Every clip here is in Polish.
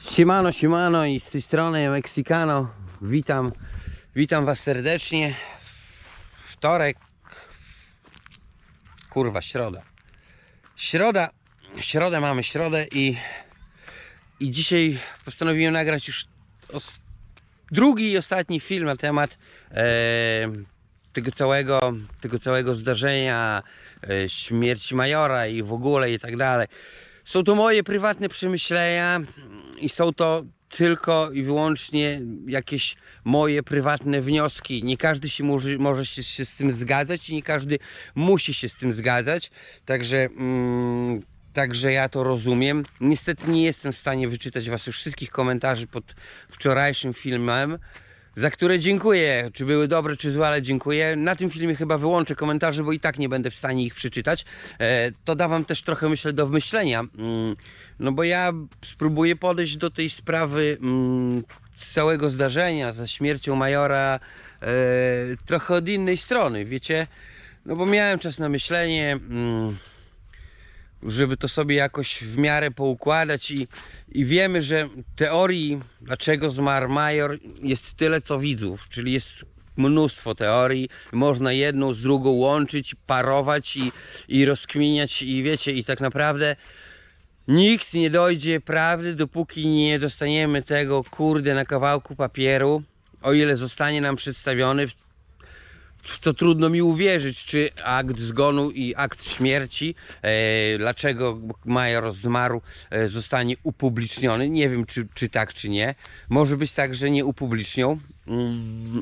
Siemano, siemano i z tej strony Mexicano. Witam, witam Was serdecznie. Wtorek, kurwa, środa. Środa, środę mamy środę i, i dzisiaj postanowiłem nagrać już os, drugi i ostatni film na temat e, tego całego, tego całego zdarzenia, e, śmierci Majora i w ogóle i tak dalej. Są to moje prywatne przemyślenia i są to tylko i wyłącznie jakieś moje prywatne wnioski. Nie każdy się może, może się, się z tym zgadzać i nie każdy musi się z tym zgadzać. Także, mm, także ja to rozumiem. Niestety nie jestem w stanie wyczytać Waszych wszystkich komentarzy pod wczorajszym filmem za które dziękuję. Czy były dobre, czy złe, ale dziękuję. Na tym filmie chyba wyłączę komentarze, bo i tak nie będę w stanie ich przeczytać. E, to da wam też trochę, myślę, do wymyślenia. Mm, No bo ja spróbuję podejść do tej sprawy mm, z całego zdarzenia, ze śmiercią Majora, e, trochę od innej strony, wiecie? No bo miałem czas na myślenie. Żeby to sobie jakoś w miarę poukładać i, i wiemy, że teorii, dlaczego zmarł Major jest tyle co widzów, czyli jest mnóstwo teorii, można jedną z drugą łączyć, parować i, i rozkminiać i wiecie, i tak naprawdę nikt nie dojdzie prawdy, dopóki nie dostaniemy tego kurde na kawałku papieru, o ile zostanie nam przedstawiony w co trudno mi uwierzyć, czy akt zgonu i akt śmierci, e, dlaczego major zmarł, e, zostanie upubliczniony. Nie wiem, czy, czy tak, czy nie. Może być tak, że nie upublicznią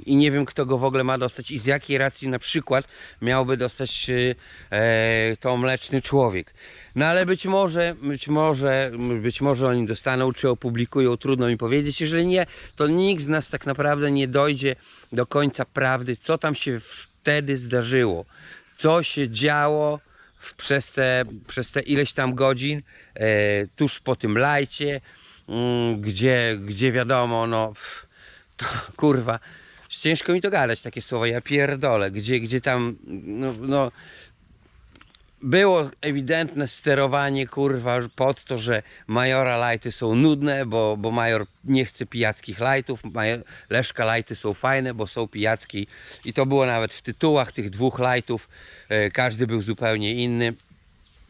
i nie wiem, kto go w ogóle ma dostać i z jakiej racji na przykład miałby dostać e, e, to mleczny człowiek. No ale być może, być może, być może oni dostaną, czy opublikują, trudno mi powiedzieć. Jeżeli nie, to nikt z nas tak naprawdę nie dojdzie do końca prawdy, co tam się wtedy zdarzyło, co się działo przez, te, przez te ileś tam godzin, e, tuż po tym lajcie, mm, gdzie, gdzie wiadomo, no to, kurwa, ciężko mi to gadać takie słowa, ja pierdolę, gdzie, gdzie tam, no, no było ewidentne sterowanie kurwa pod to, że Majora lajty są nudne, bo, bo Major nie chce pijackich lajtów, Leszka lajty są fajne, bo są pijacki. I to było nawet w tytułach tych dwóch lajtów, e, każdy był zupełnie inny.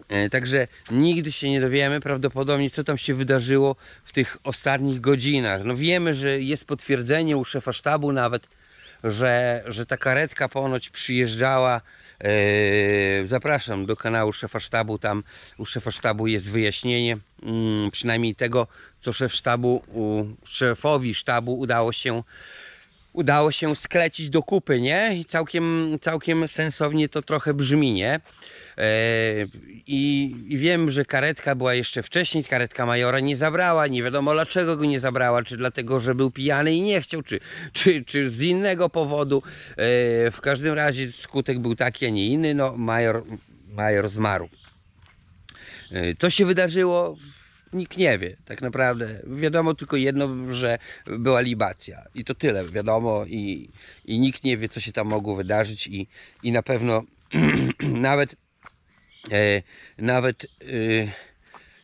E, Także nigdy się nie dowiemy prawdopodobnie, co tam się wydarzyło w tych ostatnich godzinach. No wiemy, że jest potwierdzenie u szefa sztabu nawet, że, że ta karetka ponoć przyjeżdżała. e, zapraszam do kanału szefa sztabu. Tam u szefa sztabu jest wyjaśnienie, mm, przynajmniej tego, co szef sztabu, u, szefowi sztabu udało się udało się sklecić do kupy, nie? I całkiem, całkiem sensownie to trochę brzmi, nie? E, I, I wiem, że karetka była jeszcze wcześniej, karetka majora nie zabrała, nie wiadomo dlaczego go nie zabrała, czy dlatego, że był pijany i nie chciał, czy, czy, czy z innego powodu. E, W każdym razie skutek był taki, a nie inny, no major, major zmarł. E, Co się wydarzyło? Nikt nie wie, tak naprawdę. Wiadomo tylko jedno, że była libacja. I to tyle wiadomo i, i nikt nie wie, co się tam mogło wydarzyć i, i na pewno nawet e, nawet e,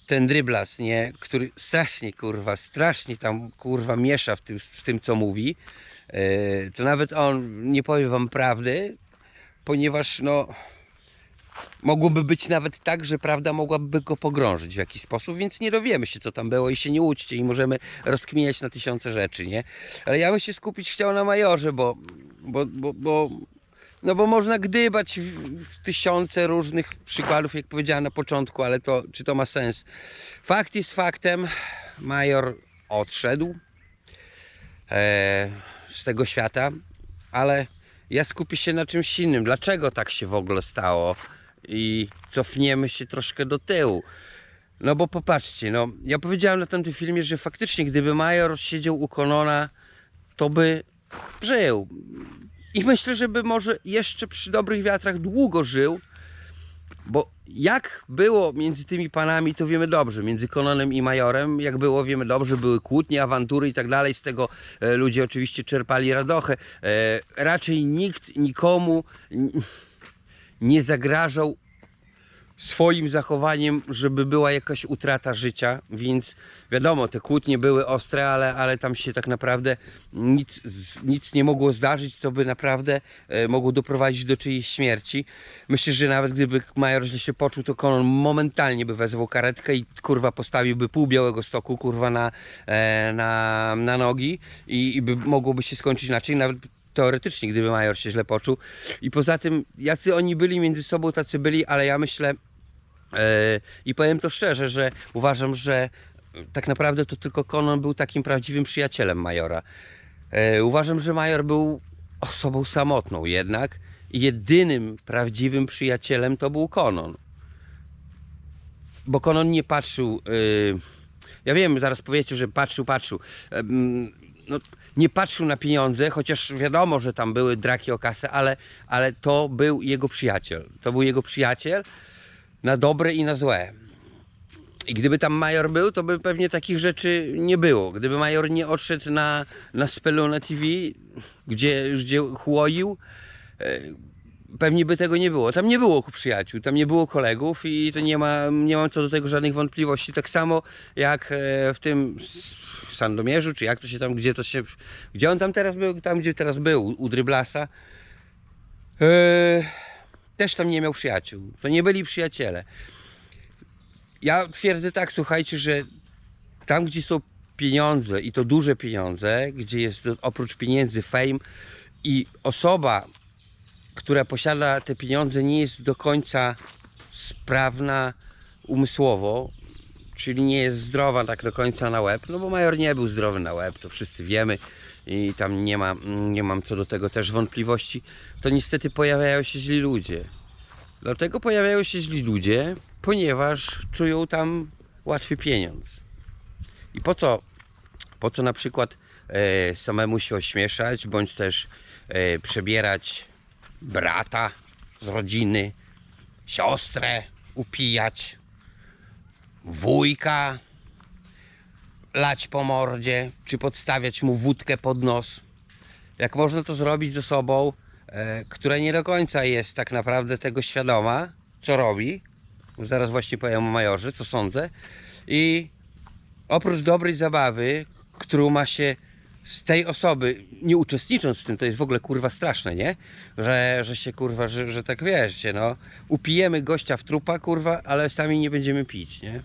ten dryblas, nie, który strasznie kurwa, strasznie tam kurwa miesza w tym, w tym co mówi, e, to nawet on nie powie wam prawdy, ponieważ no mogłoby być nawet tak, że prawda mogłaby go pogrążyć w jakiś sposób, więc nie dowiemy się co tam było i się nie łudźcie i możemy rozkminiać na tysiące rzeczy, nie? Ale ja bym się skupić chciał na majorze, bo, bo, bo, bo no bo można gdybać tysiące różnych przykładów, jak powiedziałem na początku, ale to czy to ma sens? Fakt jest faktem. Major odszedł e, z tego świata, ale ja skupię się na czymś innym. Dlaczego tak się w ogóle stało? I cofniemy się troszkę do tyłu. No bo popatrzcie, no ja powiedziałem na tamtym filmie, że faktycznie gdyby Major siedział u Konona, to by żył. I myślę, że by może jeszcze przy dobrych wiatrach długo żył, bo jak było między tymi panami, to wiemy dobrze. Między Kononem i Majorem, jak było, wiemy dobrze, były kłótnie, awantury i tak dalej. Z tego e, ludzie oczywiście czerpali radochę. E, raczej nikt nikomu nie zagrażał swoim zachowaniem, żeby była jakaś utrata życia, więc wiadomo, te kłótnie były ostre, ale, ale tam się tak naprawdę nic, nic nie mogło zdarzyć, co by naprawdę e, mogło doprowadzić do czyjejś śmierci. Myślę, że nawet gdyby major źle się poczuł, to Konon momentalnie by wezwał karetkę i kurwa postawiłby pół Białego Stoku kurwa na, e, na, na nogi i, i by mogłoby się skończyć inaczej, nawet teoretycznie, gdyby major się źle poczuł. I poza tym, jacy oni byli między sobą, tacy byli, ale ja myślę e, i powiem to szczerze, że uważam, że tak naprawdę to tylko Konon był takim prawdziwym przyjacielem majora. E, uważam, że major był osobą samotną jednak jedynym prawdziwym przyjacielem to był Konon. Bo Konon nie patrzył. y, ja wiem, zaraz powiecie, że patrzył, patrzył. Em, No, nie patrzył na pieniądze, chociaż wiadomo, że tam były draki o kasę, ale, ale to był jego przyjaciel. To był jego przyjaciel na dobre i na złe. I gdyby tam major był, to by pewnie takich rzeczy nie było. Gdyby major nie odszedł na, na Spelunę TV, gdzie, gdzie chłoił, e, pewnie by tego nie było. Tam nie było przyjaciół, tam nie było kolegów i to nie, ma, nie mam co do tego żadnych wątpliwości. Tak samo jak e, w tym Sandomierzu, czy jak to się tam, gdzie to się, gdzie on tam teraz był, tam gdzie teraz był, u Dryblasa, e, też tam nie miał przyjaciół. To nie byli przyjaciele. Ja twierdzę tak, słuchajcie, że tam, gdzie są pieniądze i to duże pieniądze, gdzie jest oprócz pieniędzy fame i osoba, która posiada te pieniądze, nie jest do końca sprawna umysłowo, czyli nie jest zdrowa tak do końca na łeb, no bo major nie był zdrowy na łeb, to wszyscy wiemy i tam nie, ma, nie mam co do tego też wątpliwości, to niestety pojawiają się źli ludzie. Dlatego pojawiają się źli ludzie, ponieważ czują tam łatwy pieniądz. I po co, po co na przykład e, samemu się ośmieszać, bądź też e, przebierać brata z rodziny, siostrę upijać, wujka lać po mordzie, czy podstawiać mu wódkę pod nos. Jak można to zrobić z osobą, e, która nie do końca jest tak naprawdę tego świadoma, co robi. Zaraz właśnie powiem o majorze, co sądzę. I oprócz dobrej zabawy, którą ma się z tej osoby, nie uczestnicząc w tym, to jest w ogóle kurwa straszne, nie? Że, że się kurwa, że, że tak wiecie, no. Upijemy gościa w trupa, kurwa, ale sami nie będziemy pić, nie?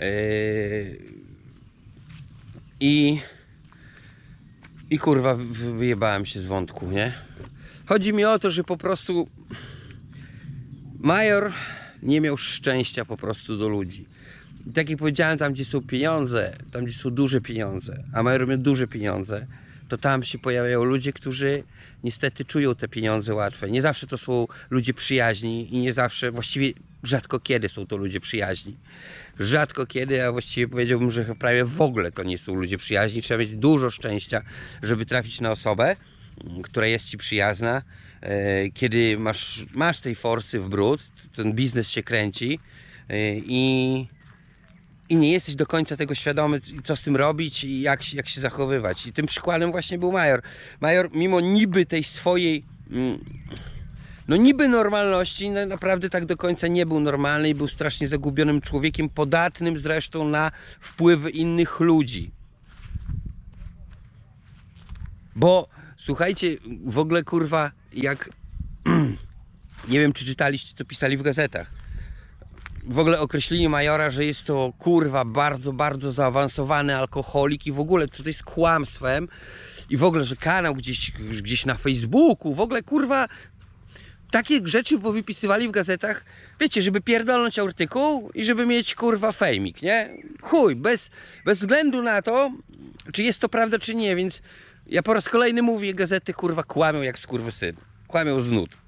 Yy... I. I kurwa, wy- wyjebałem się z wątku, nie? Chodzi mi o to, że po prostu. Major nie miał szczęścia po prostu do ludzi. I tak jak powiedziałem, tam gdzie są pieniądze, tam gdzie są duże pieniądze, a Major miał duże pieniądze, to tam się pojawiają ludzie, którzy niestety czują te pieniądze łatwe. Nie zawsze to są ludzie przyjaźni i nie zawsze, właściwie rzadko kiedy są to ludzie przyjaźni. Rzadko kiedy, a właściwie powiedziałbym, że prawie w ogóle to nie są ludzie przyjaźni. Trzeba mieć dużo szczęścia, żeby trafić na osobę, która jest ci przyjazna. E, Kiedy masz, masz tej forsy w brud, ten biznes się kręci e, i i nie jesteś do końca tego świadomy, co z tym robić i jak, jak się zachowywać. I tym przykładem właśnie był Major. Major, mimo niby tej swojej, mm, no niby normalności, no naprawdę tak do końca nie był normalny i był strasznie zagubionym człowiekiem, podatnym zresztą na wpływy innych ludzi. Bo słuchajcie, w ogóle kurwa, jak nie wiem, czy czytaliście, co pisali w gazetach w ogóle określili Majora, że jest to kurwa bardzo, bardzo zaawansowany alkoholik i w ogóle to jest kłamstwem i w ogóle, że kanał gdzieś, gdzieś na Facebooku, w ogóle kurwa takie rzeczy powypisywali w gazetach, wiecie, żeby pierdolnąć artykuł i żeby mieć kurwa fejmik, nie? Chuj, bez, bez względu na to, czy jest to prawda, czy nie, więc ja po raz kolejny mówię, gazety kurwa kłamią jak skurwysyn. Kłamią z nut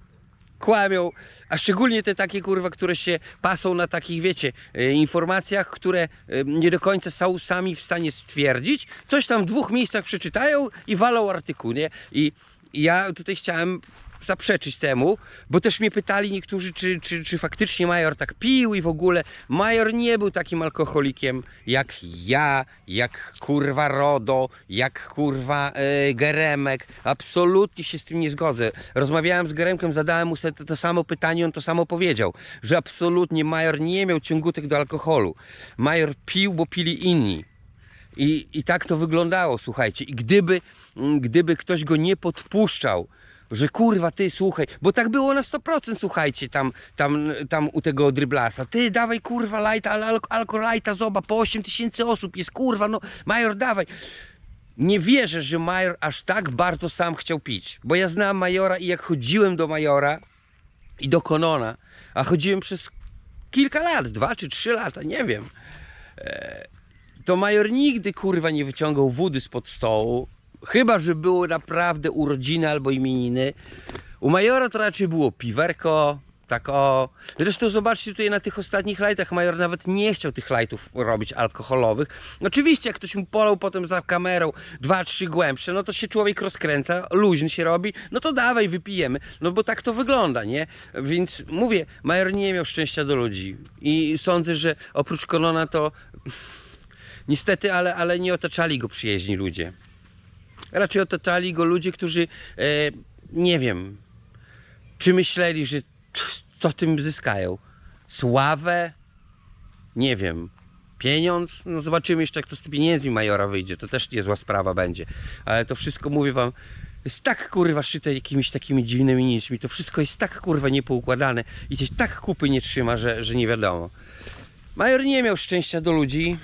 kłamią, a szczególnie te takie kurwa, które się pasą na takich, wiecie, e, informacjach, które nie do końca są sami w stanie stwierdzić, coś tam w dwóch miejscach przeczytają i walą artykuł, nie? I ja tutaj chciałem zaprzeczyć temu, bo też mnie pytali niektórzy, czy, czy, czy faktycznie Major tak pił i w ogóle. Major nie był takim alkoholikiem jak ja, jak kurwa Rodo, jak kurwa e, Geremek. Absolutnie się z tym nie zgodzę. Rozmawiałem z Geremkiem, zadałem mu to, to samo pytanie, on to samo powiedział, że absolutnie Major nie miał ciągutek do alkoholu. Major pił, bo pili inni. I, I tak to wyglądało, słuchajcie. I gdyby, gdyby ktoś go nie podpuszczał, że kurwa, ty słuchaj, bo tak było na 100%, słuchajcie, tam, tam, tam u tego dryblasa. Ty dawaj kurwa lajta, ale alko, alko lajta, zoba, po 8 tysięcy osób jest kurwa, no major dawaj. Nie wierzę, że major aż tak bardzo sam chciał pić, bo ja znam majora i jak chodziłem do majora i do Konona, a chodziłem przez kilka lat, dwa czy trzy lata, nie wiem to major nigdy kurwa nie wyciągał wody spod stołu. Chyba, że były naprawdę urodziny albo imieniny. U majora to raczej było piwerko, tak o. Zresztą zobaczcie tutaj na tych ostatnich lajtach, major nawet nie chciał tych lajtów robić alkoholowych. Oczywiście, jak ktoś mu polał potem za kamerą dwa, trzy głębsze, no to się człowiek rozkręca, luźny się robi, no to dawaj, wypijemy. No bo tak to wygląda, nie? Więc mówię, major nie miał szczęścia do ludzi. I sądzę, że oprócz Konona to Niestety, ale, ale nie otaczali go przyjaźni ludzie. Raczej otaczali go ludzie, którzy e, nie wiem, czy myśleli, że co tym zyskają? Sławę? Nie wiem. Pieniądz? No zobaczymy jeszcze, jak to z pieniędzmi majora wyjdzie. To też niezła sprawa będzie. Ale to wszystko, mówię wam, jest tak kurwa szyte jakimiś takimi dziwnymi nićmi. To wszystko jest tak kurwa niepoukładane i się tak kupy nie trzyma, że, że nie wiadomo. Major nie miał szczęścia do ludzi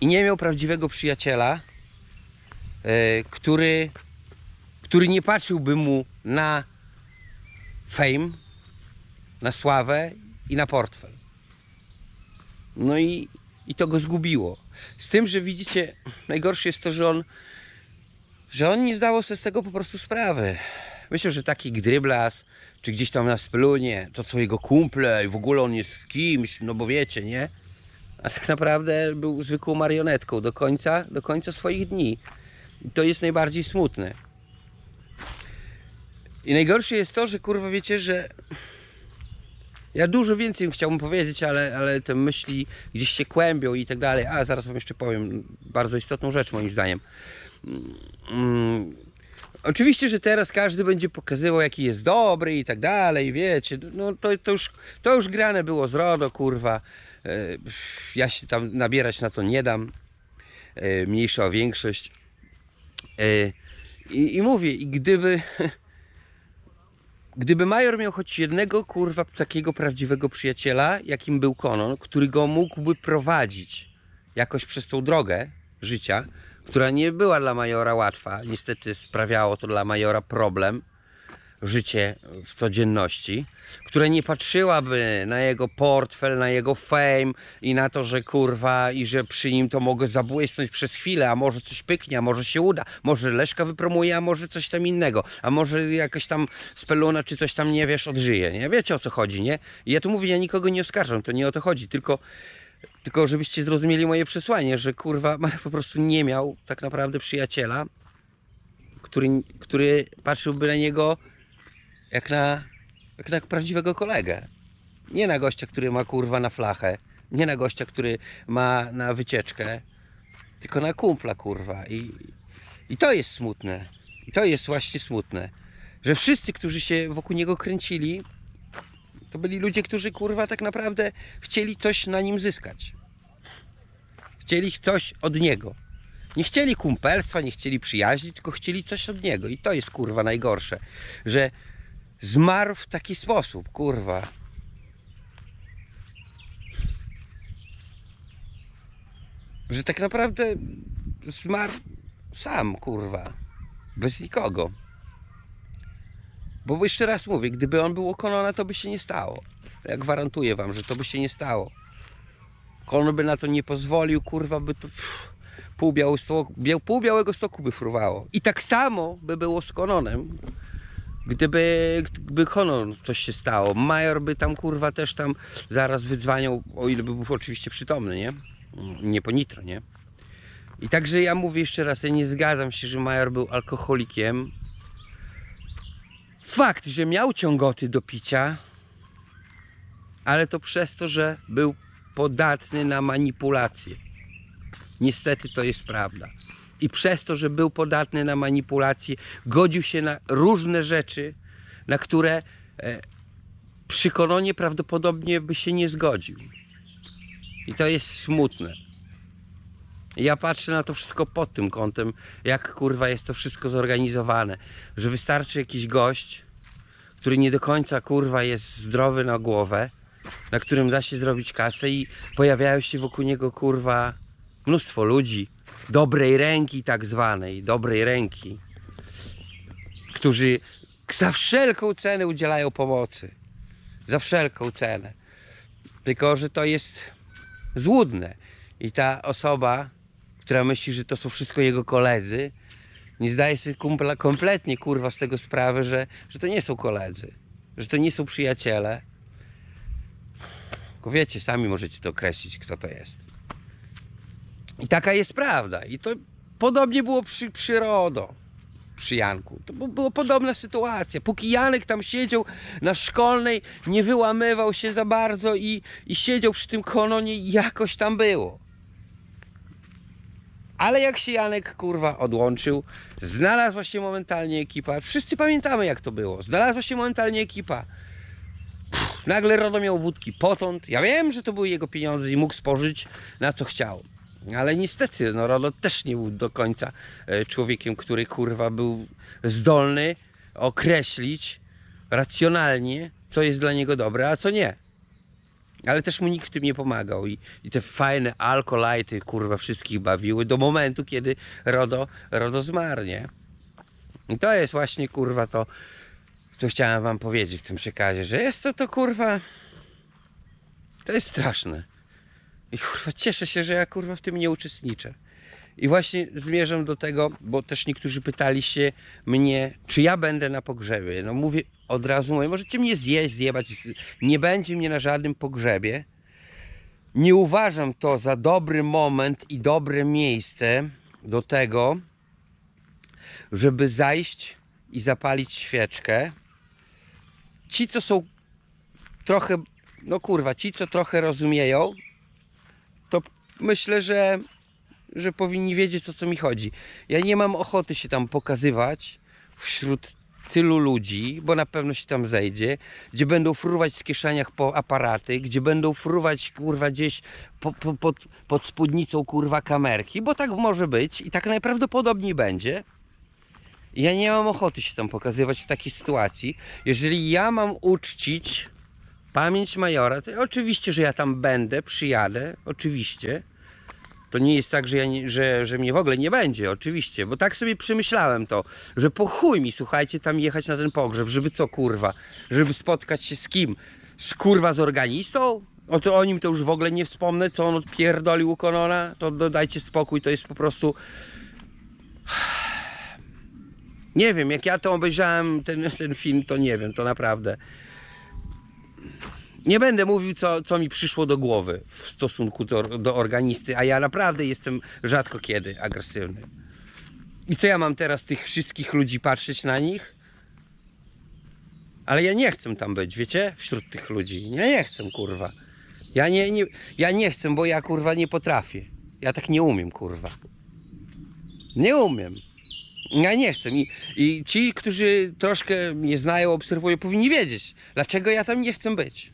i nie miał prawdziwego przyjaciela, który, który nie patrzyłby mu na fame, na sławę i na portfel. No i, i to go zgubiło. Z tym, że widzicie, najgorsze jest to, że on, że on nie zdawał sobie z tego po prostu sprawy. Myślę, że taki gryblas, czy gdzieś tam na spelunie, to co jego kumple i w ogóle on jest kimś, no bo wiecie, nie? a tak naprawdę był zwykłą marionetką do końca, do końca swoich dni. I to jest najbardziej smutne. I najgorsze jest to, że kurwa wiecie, że ja dużo więcej chciałbym powiedzieć, ale, ale te myśli gdzieś się kłębią i tak dalej. A zaraz wam jeszcze powiem bardzo istotną rzecz moim zdaniem. Mm, Oczywiście, że teraz każdy będzie pokazywał jaki jest dobry i tak dalej, wiecie, no to, to, już, to już grane było z RODO, kurwa. E, Ja się tam nabierać na to nie dam. E, Mniejsza o większość. E, I, i mówię, i gdyby. Gdyby Major miał choć jednego kurwa takiego prawdziwego przyjaciela, jakim był Konon, który go mógłby prowadzić jakoś przez tą drogę życia, która nie była dla Majora łatwa, niestety sprawiało to dla Majora problem, życie w codzienności, która nie patrzyłaby na jego portfel, na jego fame i na to, że kurwa i że przy nim to mogę zabłysnąć przez chwilę, a może coś pyknie, a może się uda, może Leszka wypromuje, a może coś tam innego, a może jakaś tam speluna czy coś tam nie wiesz, odżyje, nie? Wiecie o co chodzi, nie? I ja tu mówię, ja nikogo nie oskarżam, to nie o to chodzi, tylko tylko żebyście zrozumieli moje przesłanie, że kurwa po prostu nie miał tak naprawdę przyjaciela, który, który patrzyłby na niego jak na, jak na prawdziwego kolegę. Nie na gościa, który ma kurwa na flachę, nie na gościa, który ma na wycieczkę, tylko na kumpla kurwa. I, i to jest smutne. I to jest właśnie smutne, że wszyscy, którzy się wokół niego kręcili, to byli ludzie, którzy kurwa tak naprawdę chcieli coś na nim zyskać. Chcieli coś od niego. Nie chcieli kumpelstwa, nie chcieli przyjaźni, tylko chcieli coś od niego. I to jest kurwa najgorsze, że zmarł w taki sposób, kurwa. Że tak naprawdę zmarł sam, kurwa. Bez nikogo. Bo jeszcze raz mówię, gdyby on był Konona, to by się nie stało. Ja gwarantuję wam, że to by się nie stało. Konon by na to nie pozwolił, kurwa, by to pff, pół, Białystok, biał, pół Białego Stoku by fruwało. I tak samo by było z Kononem, gdyby, gdyby Konon coś się stało. Major by tam, kurwa, też tam zaraz wydzwaniał, o ile by był oczywiście przytomny, nie? Nie po nitro, nie? I także ja mówię jeszcze raz, ja nie zgadzam się, że Major był alkoholikiem, Fakt, że miał ciągoty do picia, ale to przez to, że był podatny na manipulacje. Niestety to jest prawda. I przez to, że był podatny na manipulacje, godził się na różne rzeczy, na które e, przy koronie prawdopodobnie by się nie zgodził. I to jest smutne. Ja patrzę na to wszystko pod tym kątem, jak kurwa jest to wszystko zorganizowane. Że wystarczy jakiś gość, który nie do końca kurwa jest zdrowy na głowę, na którym da się zrobić kasę i pojawiają się wokół niego kurwa mnóstwo ludzi dobrej ręki tak zwanej, dobrej ręki, którzy za wszelką cenę udzielają pomocy. Za wszelką cenę. Tylko, że to jest złudne. I ta osoba, która myśli, że to są wszystko jego koledzy, nie zdaje sobie kumpla, kompletnie kurwa z tego sprawy, że, że to nie są koledzy, że to nie są przyjaciele. Tylko wiecie, sami możecie to określić, kto to jest. I taka jest prawda. I to podobnie było przy, przy RODO, przy Janku. To była podobna sytuacja. Póki Janek tam siedział na szkolnej, nie wyłamywał się za bardzo i, i siedział przy tym kononie, jakoś tam było. Ale jak się Janek kurwa odłączył, znalazła się momentalnie ekipa. Wszyscy pamiętamy jak to było. Znalazła się momentalnie ekipa. Pff, nagle Rodo miał wódki potąd. Ja wiem, że to były jego pieniądze i mógł spożyć na co chciał. Ale niestety, no Rodo też nie był do końca e, człowiekiem, który kurwa był zdolny określić racjonalnie, co jest dla niego dobre, a co nie. Ale też mu nikt w tym nie pomagał i, i te fajne alkolajty kurwa wszystkich bawiły do momentu, kiedy Rodo, Rodo zmarł, nie? I to jest właśnie kurwa to, co chciałem wam powiedzieć w tym przekazie, że jest to to kurwa, to jest straszne. I kurwa cieszę się, że ja kurwa w tym nie uczestniczę. I właśnie zmierzam do tego, bo też niektórzy pytali się mnie, czy ja będę na pogrzebie. No mówię od razu, mówię, możecie mnie zjeść, zjebać, nie będzie mnie na żadnym pogrzebie. Nie uważam to za dobry moment i dobre miejsce do tego, żeby zajść i zapalić świeczkę. Ci, co są trochę, no kurwa, ci, co trochę rozumieją, myślę, że, że powinni wiedzieć o co mi chodzi. Ja nie mam ochoty się tam pokazywać wśród tylu ludzi, bo na pewno się tam zejdzie, gdzie będą fruwać z kieszeniach po aparaty, gdzie będą fruwać kurwa gdzieś po, po, pod, pod spódnicą kurwa kamerki, bo tak może być i tak najprawdopodobniej będzie. Ja nie mam ochoty się tam pokazywać w takiej sytuacji. Jeżeli ja mam uczcić pamięć majora, to oczywiście, że ja tam będę, przyjadę, oczywiście. To nie jest tak, że, ja nie, że, że mnie w ogóle nie będzie, oczywiście, bo tak sobie przemyślałem to, że po chuj mi, słuchajcie, tam jechać na ten pogrzeb, żeby co kurwa, żeby spotkać się z kim? Z kurwa z organistą? O, to o nim to już w ogóle nie wspomnę, co on odpierdolił u Konona, to dodajcie spokój, to jest po prostu... Nie wiem, jak ja to obejrzałem, ten, ten film, to nie wiem, to naprawdę... Nie będę mówił, co, co mi przyszło do głowy w stosunku do, do organisty, a ja naprawdę jestem rzadko kiedy agresywny. I co ja mam teraz tych wszystkich ludzi patrzeć na nich? Ale ja nie chcę tam być, wiecie? Wśród tych ludzi. Ja nie chcę, kurwa. Ja nie, nie, ja nie chcę, bo ja kurwa nie potrafię. Ja tak nie umiem, kurwa. Nie umiem. Ja nie chcę. I, I ci, którzy troszkę mnie znają, obserwują, powinni wiedzieć, dlaczego ja tam nie chcę być.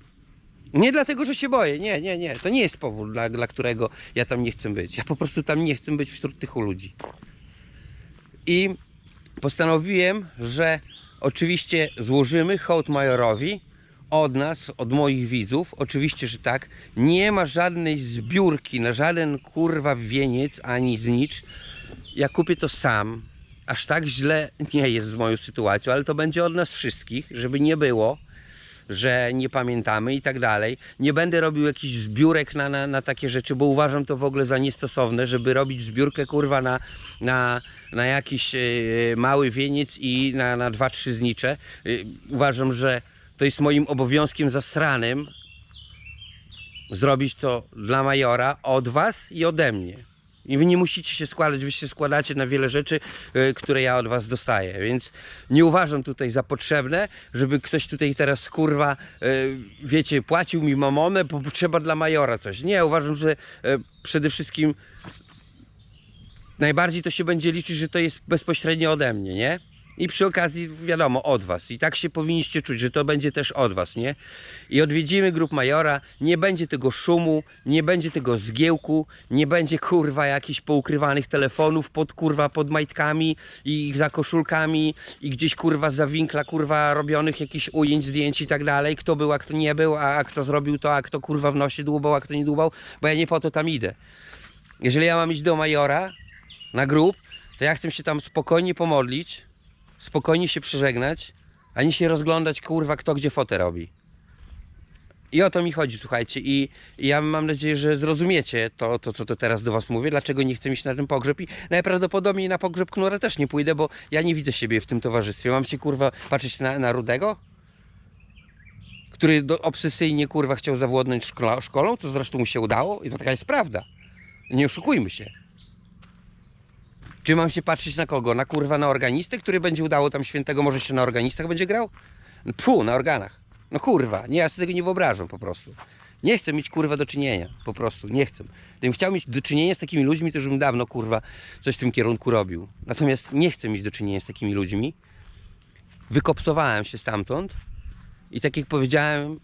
Nie dlatego, że się boję. Nie, nie, nie. To nie jest powód, dla, dla którego ja tam nie chcę być. Ja po prostu tam nie chcę być wśród tych ludzi. I postanowiłem, że oczywiście złożymy hołd majorowi od nas, od moich widzów. Oczywiście, że tak. Nie ma żadnej zbiórki na żaden kurwa wieniec ani znicz. Ja kupię to sam. Aż tak źle nie jest z moją sytuacją, ale to będzie od nas wszystkich, żeby nie było że nie pamiętamy i tak dalej. Nie będę robił jakichś zbiórek na, na, na takie rzeczy, bo uważam to w ogóle za niestosowne, żeby robić zbiórkę kurwa na, na, na jakiś e, mały wieniec i na, na dwa, trzy znicze. E, uważam, że to jest moim obowiązkiem zasranym zrobić to dla majora od was i ode mnie. I wy nie musicie się składać, wy się składacie na wiele rzeczy, e, które ja od was dostaję, więc nie uważam tutaj za potrzebne, żeby ktoś tutaj teraz kurwa, e, wiecie, płacił mi mamonę, bo trzeba dla majora coś. Nie, uważam, że e, przede wszystkim najbardziej to się będzie liczyć, że to jest bezpośrednio ode mnie, nie? I przy okazji, wiadomo, od was. I tak się powinniście czuć, że to będzie też od was, nie? I odwiedzimy grup Majora, nie będzie tego szumu, nie będzie tego zgiełku, nie będzie kurwa jakichś poukrywanych telefonów pod kurwa pod majtkami i za koszulkami i gdzieś kurwa za winkla kurwa robionych jakichś ujęć, zdjęć i tak dalej. Kto był, a kto nie był, a, a kto zrobił to, a kto kurwa w nosie dłubał, a kto nie dłubał, bo ja nie po to tam idę. Jeżeli ja mam iść do Majora na grób, to ja chcę się tam spokojnie pomodlić, spokojnie się przeżegnać, a nie się rozglądać, kurwa, kto gdzie fotę robi. I o to mi chodzi, słuchajcie. I, i ja mam nadzieję, że zrozumiecie to, to, co to teraz do Was mówię, dlaczego nie chcę iść na ten pogrzeb. I najprawdopodobniej na pogrzeb Knura też nie pójdę, bo ja nie widzę siebie w tym towarzystwie. Mam się, kurwa, patrzeć na, na Rudego? Który do, obsesyjnie, kurwa, chciał zawładnąć szkola, szkolą, co zresztą mu się udało. I to taka jest prawda. Nie oszukujmy się. Czy mam się patrzeć na kogo? Na kurwa na organistę, który będzie udało tam świętego, może jeszcze na organistach będzie grał? Pu, na organach. No kurwa, nie, ja sobie tego nie wyobrażam po prostu. Nie chcę mieć kurwa do czynienia, po prostu, nie chcę. Gdybym chciał mieć do czynienia z takimi ludźmi, to już bym dawno kurwa coś w tym kierunku robił. Natomiast nie chcę mieć do czynienia z takimi ludźmi. Wykopsowałem się stamtąd i tak jak powiedziałem,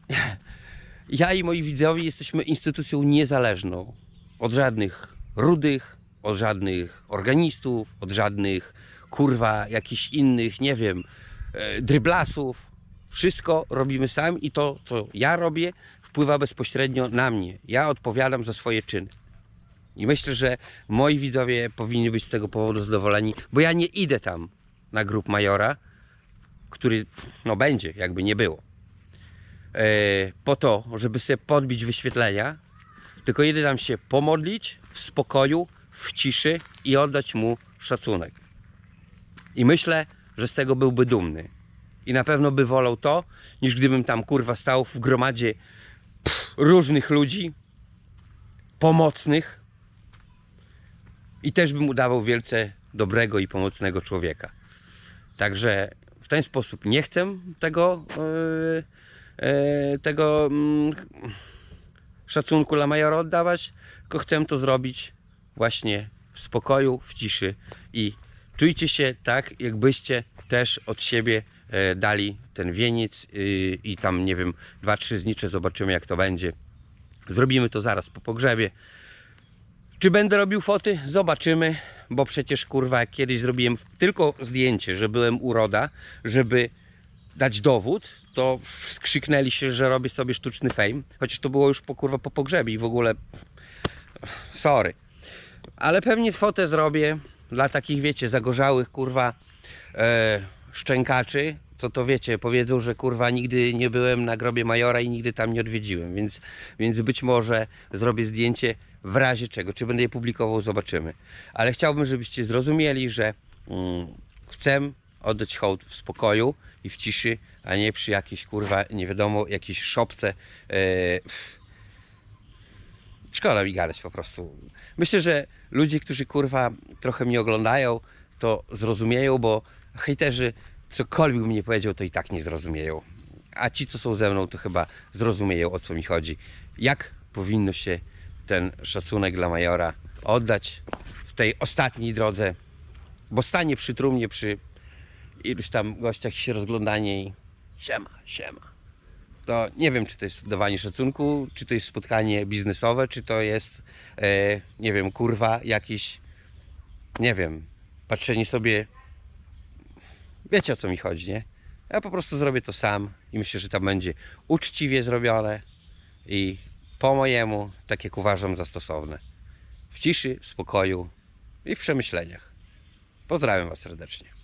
ja i moi widzowie jesteśmy instytucją niezależną od żadnych rudych, od żadnych organistów, od żadnych kurwa jakichś innych, nie wiem, e, dryblasów. Wszystko robimy sami i to, co ja robię, wpływa bezpośrednio na mnie. Ja odpowiadam za swoje czyny. I myślę, że moi widzowie powinni być z tego powodu zadowoleni, bo ja nie idę tam na grup Majora, który no będzie, jakby nie było. E, po to, żeby sobie podbić wyświetlenia, tylko jedę tam się pomodlić w spokoju, w ciszy i oddać mu szacunek. I myślę, że z tego byłby dumny. I na pewno by wolał to, niż gdybym tam kurwa stał w gromadzie pff, różnych ludzi, pomocnych i też bym udawał wielce dobrego i pomocnego człowieka. Także w ten sposób nie chcę tego, yy, yy, tego mm, szacunku dla majora oddawać, tylko chcę to zrobić właśnie w spokoju, w ciszy i czujcie się tak, jakbyście też od siebie e, dali ten wieniec y, i tam, nie wiem, dwa, trzy znicze, zobaczymy jak to będzie. Zrobimy to zaraz po pogrzebie. Czy będę robił foty? Zobaczymy, bo przecież kurwa, kiedyś zrobiłem tylko zdjęcie, że byłem uroda, żeby dać dowód, to skrzyknęli się, że robię sobie sztuczny fame, chociaż to było już po kurwa po pogrzebie i w ogóle sorry. Ale pewnie fotę zrobię dla takich, wiecie, zagorzałych, kurwa, e, szczękaczy, co to wiecie, powiedzą, że kurwa nigdy nie byłem na grobie Majora i nigdy tam nie odwiedziłem, więc, więc być może zrobię zdjęcie w razie czego. Czy będę je publikował, zobaczymy. Ale chciałbym, żebyście zrozumieli, że mm, chcę oddać hołd w spokoju i w ciszy, a nie przy jakiejś kurwa, nie wiadomo, jakiejś szopce. E, szkoda mi gadać po prostu. Myślę, że ludzie, którzy kurwa trochę mnie oglądają, to zrozumieją, bo hejterzy cokolwiek bym nie powiedział, to i tak nie zrozumieją. A ci, co są ze mną, to chyba zrozumieją, o co mi chodzi. Jak powinno się ten szacunek dla majora oddać w tej ostatniej drodze, bo stanie przy trumnie, przy iluś tam gościach się rozglądanie i siema, siema to nie wiem, czy to jest dawanie szacunku, czy to jest spotkanie biznesowe, czy to jest, e, nie wiem, kurwa, jakiś, nie wiem, patrzenie sobie. Wiecie o co mi chodzi, nie? Ja po prostu zrobię to sam i myślę, że to będzie uczciwie zrobione i po mojemu, tak jak uważam za stosowne. W ciszy, w spokoju i w przemyśleniach. Pozdrawiam Was serdecznie.